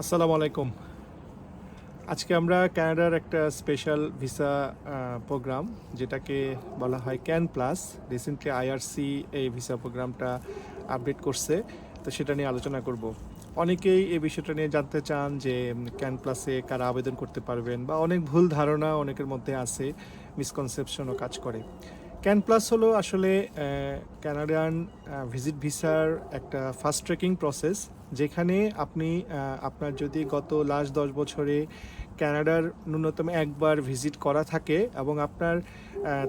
আসসালামু আলাইকুম। আজকে আমরা কানাডার একটা স্পেশাল ভিসা প্রোগ্রাম যেটাকে বলা হয় ক্যান প্লাস। রিসেন্টলি আইআরসি এই ভিসা প্রোগ্রামটা আপডেট করছে, তো সেটা নিয়ে আলোচনা করব। অনেকেই এই বিষয়টা নিয়ে জানতে চান যে ক্যান প্লাসে কারা আবেদন করতে পারবেন বা অনেক ভুল ধারণা অনেকের মধ্যে আছে মিসকনসেপশনও কাজ করে। ক্যান প্লাস হলো আসলে কানাডিয়ান ভিজিট ভিসার একটা ফাস্ট ট্রেকিং প্রসেস যেখানে আপনি আপনার যদি গত লাস্ট দশ বছরে কানাডার ন্যূনতম একবার ভিজিট করা থাকে এবং আপনার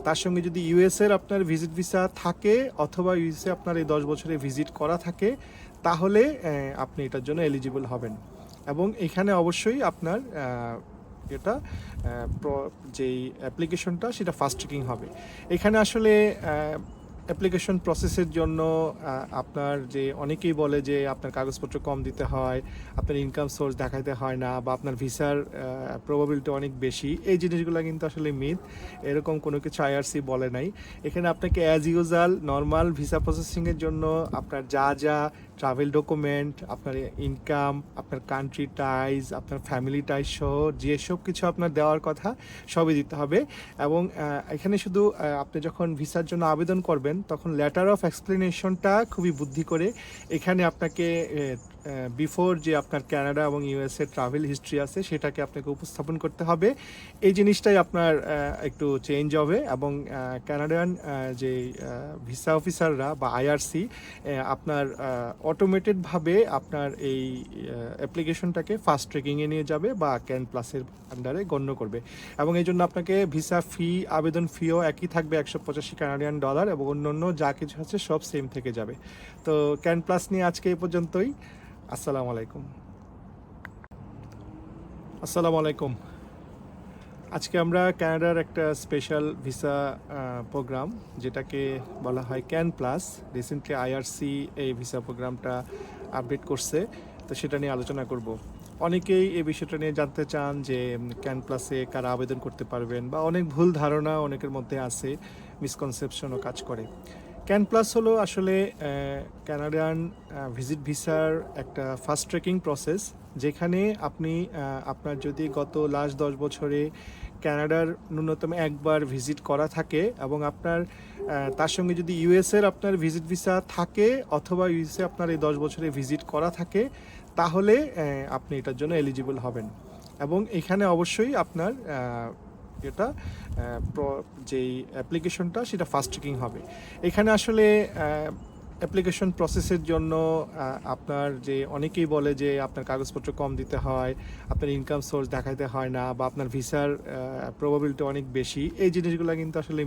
তার সঙ্গে যদি ইউএসের আপনার ভিজিট ভিসা থাকে অথবা ইউএসএ আপনার এই দশ বছরে ভিজিট করা থাকে, তাহলে আপনি এটার জন্য এলিজিবল হবেন। এবং এখানে অবশ্যই আপনার এটা যেই অ্যাপ্লিকেশনটা সেটা ফাস্ট ট্রেকিং হবে। এখানে আসলে অ্যাপ্লিকেশন প্রসেসের জন্য আপনার যে অনেকেই বলে যে আপনার কাগজপত্র কম দিতে হয়, আপনার ইনকাম সোর্স দেখাইতে হয় না, বা আপনার ভিসার প্রবাবিলিটি অনেক বেশি, এই জিনিসগুলো কিন্তু আসলে মিথ এরকম কোনো কিছু আইআরসি বলে নাই। এখানে আপনাকে অ্যাজ ইউজাল নর্মাল ভিসা প্রসেসিংয়ের জন্য আপনার যা যা ট্রাভেল ডকুমেন্ট আপনার ইনকাম আপনার কান্ট্রি টাইজ আপনার ফ্যামিলি টাইজ সহ যেসব কিছু আপনার দেওয়ার কথা সবই দিতে হবে। এবং এখানে শুধু আপনি যখন ভিসার জন্য আবেদন করবেন, তখন লেটার অফ এক্সপ্লেনেশনটা খুবই বুদ্ধি করে এখানে আপনাকে বিফোর যে আপনার কানাডা এবং ইউএসএ ট্রাভেল হিস্ট্রি আছে, সেটাকে আপনাকে উপস্থাপন করতে হবে। এই জিনিসটাই আপনার একটু চেঞ্জ হবে এবং কানাডিয়ান যে ভিসা অফিসাররা বা আইআরসি আপনার অটোমেটেডভাবে আপনার এই অ্যাপ্লিকেশনটাকে ফাস্ট ট্রেকিংয়ে নিয়ে যাবে বা ক্যান প্লাসের আন্ডারে গণ্য করবে। এবং এই জন্য আপনাকে ভিসা ফি আবেদন ফিও একই থাকবে, একশো পঁচাশি কানাডিয়ান ডলার এবং অন্যান্য যা কিছু আছে সব সেম থেকে যাবে। তো ক্যান প্লাস নিয়ে আজকে এই পর্যন্তই। আসসালামু আলাইকুম। আসসালামু আলাইকুম। আজকে আমরা কানাডার একটা স্পেশাল ভিসা প্রোগ্রাম যেটাকে বলা হয় ক্যান প্লাস রিসেন্টলি আইআরসি এই ভিসা প্রোগ্রামটা আপডেট করছে, তো সেটা নিয়ে আলোচনা করব। অনেকেই এই বিষয়টা নিয়ে জানতে চান যে ক্যান প্লাসে কারা আবেদন করতে পারবেন বা অনেক ভুল ধারণা অনেকের মধ্যে আছে মিসকনসেপশনও কাজ করে। ক্যান প্লাস হলো আসলে কানাডিয়ান ভিজিট ভিসার একটা ফাস্ট ট্রেকিং প্রসেস যেখানে আপনি আপনার যদি গত লাস্ট দশ বছরে কানাডার ন্যূনতম একবার ভিজিট করা থাকে এবং আপনার তার সঙ্গে যদি ইউএসএর আপনার ভিজিট ভিসা থাকে অথবা ইউএসএ আপনার এই দশ বছরে ভিজিট করা থাকে, তাহলে আপনি এটার জন্য এলিজিবল হবেন। এবং এখানে অবশ্যই আপনার এটা যেই অ্যাপ্লিকেশনটা সেটা ফাস্ট ট্রেকিং হবে। এখানে আসলে অ্যাপ্লিকেশন প্রসেসের জন্য আপনার যে অনেকেই বলে যে আপনার কাগজপত্র কম দিতে হয়, আপনার ইনকাম সোর্স দেখাইতে হয় না বা আপনার ভিসার প্রবাবিলিটি অনেক বেশি, এই জিনিসগুলো কিন্তু আসলে